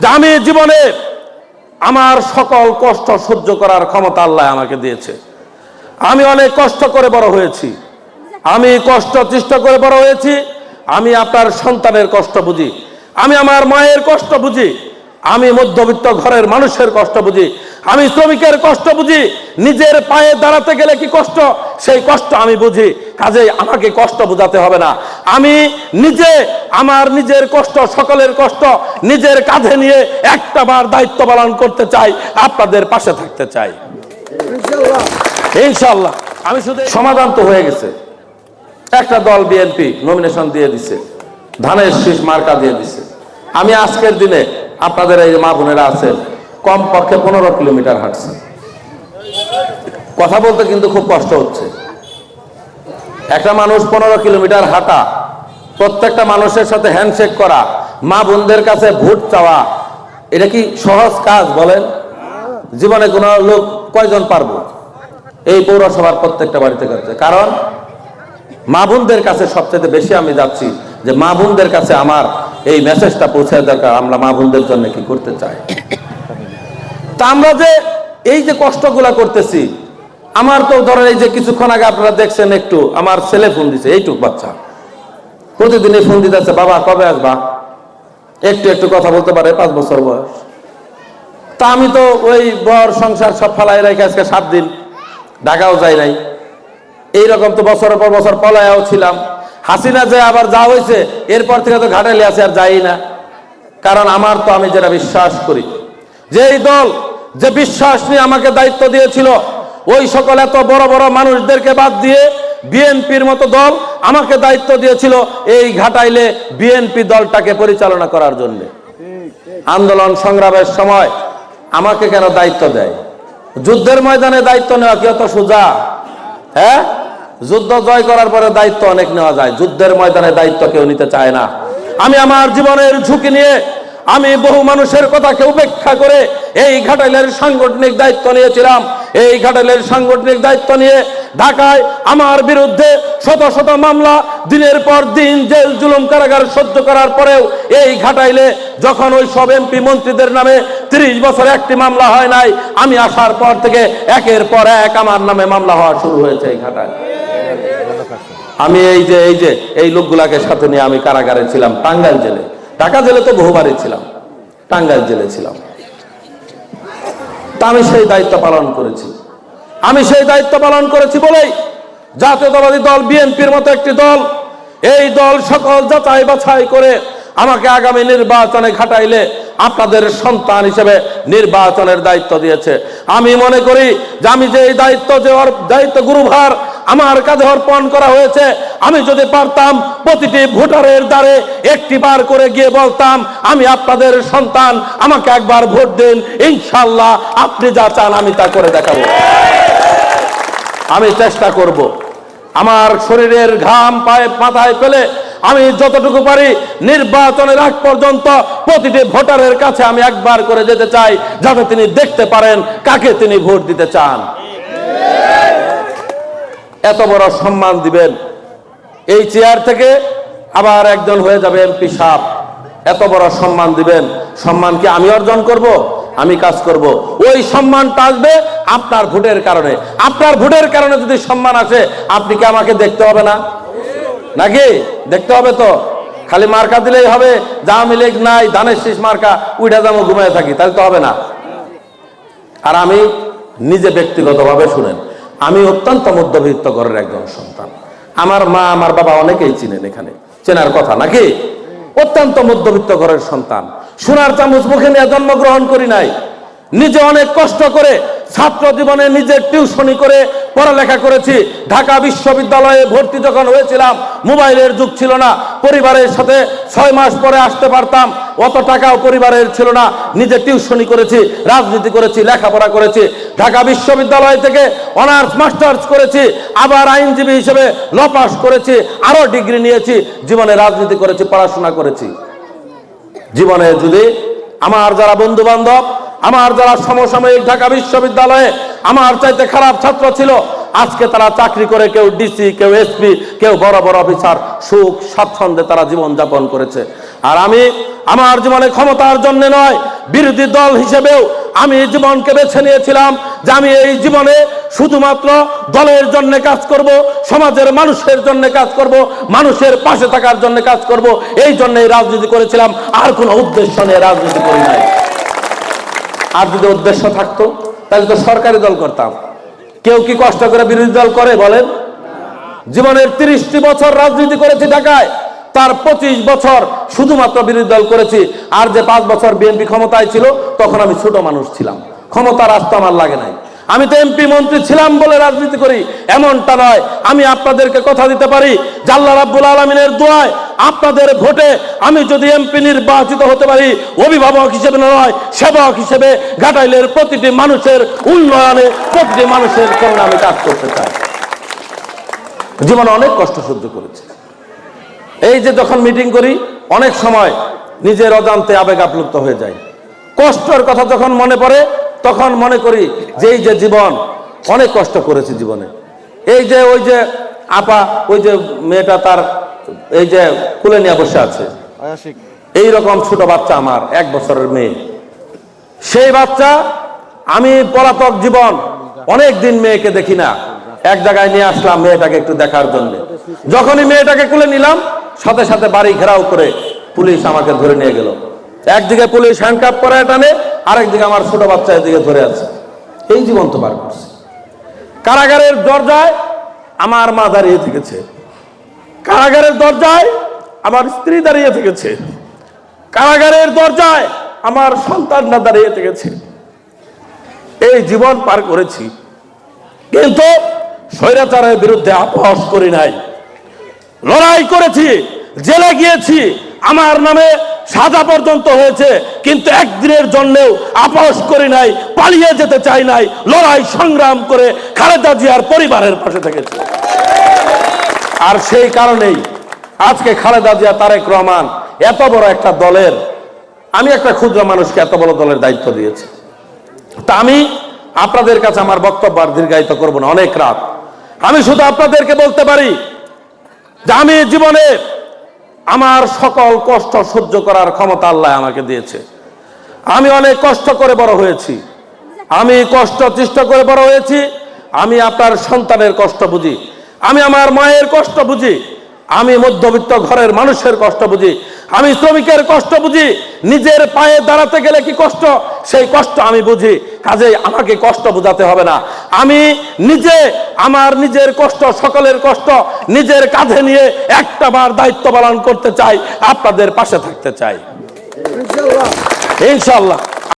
যে আমি জীবনে আমার সকল কষ্ট সহ্য করার ক্ষমতা আল্লাহ আমাকে দিয়েছে। আমি অনেক কষ্ট করে বড় হয়েছি। আমি কষ্ট চেষ্টা করে বড় হয়েছি। আমি আপনার সন্তানের কষ্ট বুঝি। আমি আমার মায়ের কষ্ট বুঝি। আমি মধ্যবিত্ত ঘরের মানুষের কষ্ট বুঝি আমি শ্রমিকের কষ্ট বুঝি নিজের পায়ে দাঁড়াতে গেলে কি কষ্ট? সেই কষ্ট আমি বুঝি কাজেই আমাকে কষ্ট বোঝাতে হবে না। আমি নিজে আমার নিজের কষ্ট সকলের কষ্ট নিজের কাঁধে নিয়ে একটা বার দায়িত্ব পালন করতে চাই আপনাদের পাশে থাকতে চাই। ইনশাল্লাহ আমি শুধু সমাধান তো হয়ে গেছে। একটা দল বিএনপি নমিনেশন দিয়ে দিছে। ধানের শীষ মার্কা দিয়ে দিছে। আমি আজকের দিনে আপনাদের এই মা বোনেরা আছেন কমপক্ষে পনেরো কিলোমিটার হাঁটছেন কথা বলতে কিন্তু খুব কষ্ট হচ্ছে। একটা মানুষ পনেরো কিলোমিটার হাঁটা, প্রত্যেকটা মানুষের সাথে হ্যান্ডশেক করা, মা বোনদের কাছে ভোট চাওয়া, এটা কি সহজ কাজ বলেন? জীবনে কোনো লোক কয়জন পারব? এই পৌরসভার প্রত্যেকটা বাড়িতে করতে কারণ মা বোনদের কাছে সবচেয়ে বেশি আমি যাচ্ছি যে মা বোনদের কাছে আমার এই মেসেজটা পৌঁছে দরকার, আমরা মা বোনদের জন্য কি করতে চাই? তা আমরা যে এই যে কষ্টগুলা করতেছি, আমার তো ধরেন এই যে কিছুক্ষণ আগে আপনারা দেখছেন একটু, আমার ছেলে ফোন দিছে, এইটুক বাচ্চা। প্রতিদিনই ফোন দিতেছে, বাবা, কবে আসবা? একটু একটু কথা বলতে পারে, পাঁচ বছর বয়স। তা আমি তো ওই বর সংসার সব ফালাই রেখে আজকে সাত দিন, ঢাকাও যাই নাই। এইরকম তো বছরের পর বছর পলায়াও ছিলাম। হাসিনা যে আবার যা হয়েছে, এরপর থেকে তো ঘাটালি আছে আর যাই না। কারণ আমার তো আমি যেটা বিশ্বাস করি যে এই দল যে বিশ্বাস নিয়ে আমাকে দায়িত্ব দিয়েছিল, ওই সকল এত বড় বড় মানুষদেরকে বাদ দিয়ে বিএনপির মতো দল আমাকে দায়িত্ব দিয়েছিল এই ঘাটাইলে বিএনপি দলটাকে পরিচালনা করার জন্য। আন্দোলন সংগ্রামের সময় আমাকে কেন দায়িত্ব দেয়? যুদ্ধের ময়দানে দায়িত্ব নেওয়া কি অত সোজা? হ্যাঁ? যুদ্ধ জয় করার পরে দায়িত্ব অনেক নেওয়া যায়। যুদ্ধের ময়দানে দায়িত্ব কেউ নিতে চায় না। আমি আমার জীবনের ঝুঁকি নিয়ে আমি বহু মানুষের কথাকে উপেক্ষা করে এই ঘাটাইলের সাংগঠনিক দায়িত্ব নিয়েছিলাম। এই ঘাটাইলের সাংগঠনিক দায়িত্ব নিয়ে ঢাকায় আমার বিরুদ্ধে শত শত মামলা, দিনের পর দিন জেল জুলুম কারাগার সহ্য করার পরেও এই ঘাটাইলে যখন ওই সব এমপি মন্ত্রীদের নামে তিরিশ বছর একটি মামলা হয় নাই, আমি আসার পর থেকে একের পর এক আমার নামে মামলা হওয়া শুরু হয়েছে এই ঘাটায় আমি এই যে এই যে, এই লোকগুলাকে সাথে নিয়ে আমি কারাগারে ছিলাম, টাঙ্গাইল জেলে। ঢাকা জেলে তো বহুবারই ছিলাম, টাঙ্গাইল জেলে ছিলাম। তা আমি সেই দায়িত্ব পালন করেছি। আমি সেই দায়িত্ব পালন করেছি বলেই জাতীয়তাবাদী দল, বিএনপির মতো একটি দল, এই দল সকল যাচাই বাছাই করে আমাকে আগামী নির্বাচনে ঘাটাইলে আপনাদের সন্তান হিসেবে নির্বাচনের দায়িত্ব দিয়েছে। আমি মনে করি যে আমি যে এই দায়িত্ব, যে দায়িত্ব গুরুভার আমার কাঁধে অর্পণ করা হয়েছে। আমি যদি পারতাম, প্রতিটি ভোটারের দ্বারে একটি বার করে গিয়ে বলতাম, আমি আপনাদের সন্তান, আমাকে একবার ভোট দিন ইনশাল্লাহ আপনি যা চান আমি তা করে দেখাবো। আমি চেষ্টা করব। আমার শরীরের ঘাম পায়ে মাথায় ফেলে আমি যতটুকু পারি নির্বাচনের আগ পর্যন্ত প্রতিটি ভোটারের কাছে আমি একবার করে যেতে চাই, যাতে তিনি দেখতে পারেন কাকে তিনি ভোট দিতে চান। এত বড় সম্মান দিবেন। এই চেয়ার থেকে আবার একজন হয়ে যাবে এমপি সাহ এত বড় সম্মান দিবেন। সম্মান কি আমি অর্জন করব? আমি কাজ করব। ওই সম্মানটা আসবে আপনার ভোটের কারণে। আপনার ভোটের কারণে যদি সম্মান আসে, আপনি কি আমাকে দেখতে হবে না? নাকি? দেখতে হবে তো। খালি মার্কা দিলেই হবে। যা লীগ নাই, ধানের শীষ মার্কা উইটা দামো ঘুমিয়ে থাকি, তাহলে তো হবে না। আর আমি নিজে ব্যক্তিগতভাবে শুনেন। আমি অত্যন্ত মধ্যবিত্ত ঘরের একজন সন্তান। আমার মা, আমার বাবা অনেকেই চিনেন এখানে। চেনার কথা নাকি? অত্যন্ত মধ্যবিত্ত ঘরের সন্তান। সোনার চামচ মুখে নিয়ে জন্মগ্রহণ করি নাই। নিজে অনেক কষ্ট করে ছাত্র জীবনে নিজের টিউশনি করে পড়ালেখা করেছি। ঢাকা বিশ্ববিদ্যালয়ে ভর্তি যখন হয়েছিলাম, মোবাইলের যুগ ছিল না। পরিবারের সাথে ছয় মাস পরে আসতে পারতাম। অত টাকাও পরিবারের ছিল না। নিজে টিউশনি করেছি, রাজনীতি করেছি, লেখাপড়া করেছি। ঢাকা বিশ্ববিদ্যালয় থেকে অনার্স, মাস্টার্স করেছি। আবার আইনজীবী হিসেবে ল পাস করেছি। আরও ডিগ্রি নিয়েছি। জীবনে রাজনীতি করেছি, পড়াশোনা করেছি। জীবনে যদি আমার যারা বন্ধু বান্ধব আমার যারা সমসাময়িক ঢাকা বিশ্ববিদ্যালয়ে আমার চাইতে খারাপ ছাত্র ছিল, আজকে তারা চাকরি করে কেউ ডিসি কেউ এসপি কেউ বড় বড় অফিসার, সুখ, স্বাচ্ছন্দ্যে তারা জীবন যাপন করেছে। আর আমি আমার জীবনে ক্ষমতার জন্য নয়, বিরোধী দল হিসেবেও আমি জীবনকে বেছে নিয়েছিলাম যে আমি এই জীবনে শুধুমাত্র দলের জন্য কাজ করব, সমাজের মানুষের জন্য কাজ করব, মানুষের পাশে থাকার জন্য কাজ করব, এই জন্যই রাজনীতি করেছিলাম, আর কোনো উদ্দেশ্য নিয়ে রাজনীতি করি নাই। আর যদি উদ্দেশ্য থাকতো, তাহলে তো সরকারি দল করতাম। কেউ কি কষ্ট করে বিরোধী দল করে বলেন? জীবনের তিরিশটি বছর রাজনীতি করেছি ঢাকায়, তার পঁচিশ বছর শুধুমাত্র বিরোধী দল করেছি। আর যে পাঁচ বছর বিএনপি ক্ষমতায় ছিল, তখন আমি ছোট মানুষ ছিলাম। ক্ষমতা রাস্তা আমার লাগে নাই। আমি তো এমপি মন্ত্রী ছিলাম বলে রাজনীতি করি। এমনটা নয়। আমি আপনাদেরকে কথা দিতে পারি। জাল্লা রাব্বুল আলমিনের দোয়ায় আপনাদের ভোটে আমি যদি এমপি নির্বাচিত হতে পারি, অভিভাবক হিসেবে নয়, সেবক হিসেবে ঘাটাইলের প্রতিটি মানুষের উন্নয়নে, প্রতিটি মানুষের জন্য আমি কাজ করতে চাই। জীবনে অনেক কষ্ট সহ্য করেছি। এই যে যখন মিটিং করি, অনেক সময় নিজের অজান্তে আবেগ আপ্লুপ্ত হয়ে যায়। কষ্টের কথা যখন মনে পড়ে তখন মনে করি যে এই যে জীবন অনেক কষ্ট করেছি জীবনে। এই যে ওই যে আপা ওই যে মেয়েটা তার এই যে কুলে নিয়ে বসে আছে। এই রকম ছোট বাচ্চা আমার এক বছরের মেয়ে। সেই বাচ্চা আমি পলাতক জীবন অনেক দিন মেয়েকে দেখি না। এক জায়গায় নিয়ে আসলাম মেয়েটাকে একটু দেখার জন্য। যখনই মেয়েটাকে কুলে নিলাম সাথে সাথে বাড়ি ঘেরাও করে পুলিশ আমাকে ধরে নিয়ে গেল। একদিকে পুলিশ হ্যান্ডকাপ করে টানে আরেকদিকে আমার ছোট বাচ্চা এদিকে ধরে আছে। এই জীবন তো পার করছে। কারাগারের দরজায় আমার মা দাঁড়িয়ে থেকেছে। কারাগারের দরজায় আমার স্ত্রী দাঁড়িয়ে থেকেছে। কারাগারের দরজায় আমার সন্তানরা দাঁড়িয়ে থেকেছে। এই জীবন পার করেছি। কিন্তু স্বৈরাচারের বিরুদ্ধে আপস করি নাই। লড়াই করেছি, জেলে গিয়েছি। আমার নামে সাজা পর্যন্ত হয়েছে, কিন্তু একদিনের জন্যও আপোষ করি নাই, পালিয়ে যেতে চাই নাই, লড়াই সংগ্রাম করে খালেদা জিয়ার পরিবারের পাশে থেকেছি। আর সেই কারণেই আজকে খালেদা জিয়া, তারেক রহমান এত বড় একটা দলের, আমি একটা ক্ষুদ্র মানুষকে এত বড় দলের দায়িত্ব দিয়েছি। তা আমি আপনাদের কাছে আমার বক্তব্য আর দীর্ঘায়িত করব না, অনেক রাত। আমি শুধু আপনাদেরকে বলতে পারি যে আমি জীবনে আমার সকল কষ্ট সহ্য করার ক্ষমতা আল্লাহ আমাকে দিয়েছে। আমি অনেক কষ্ট করে বড় হয়েছি। আমি কষ্ট চেষ্টা করে বড় হয়েছি। আমি আপনার সন্তানের কষ্ট বুঝি। আমি আমার মায়ের কষ্ট বুঝি। আমি মধ্যবিত্ত ঘরের মানুষের কষ্ট বুঝি। আমি শ্রমিকের কষ্ট বুঝি। নিজের পায়ে দাঁড়াতে গেলে কি কষ্ট? সেই কষ্ট আমি বুঝি। কাজেই আমাকে কষ্ট বোঝাতে হবে না। আমি নিজে আমার নিজের কষ্ট সকলের কষ্ট নিজের কাঁধে নিয়ে একটা বার দায়িত্ব পালন করতে চাই আপনাদের পাশে থাকতে চাই। ইনশাল্লাহ।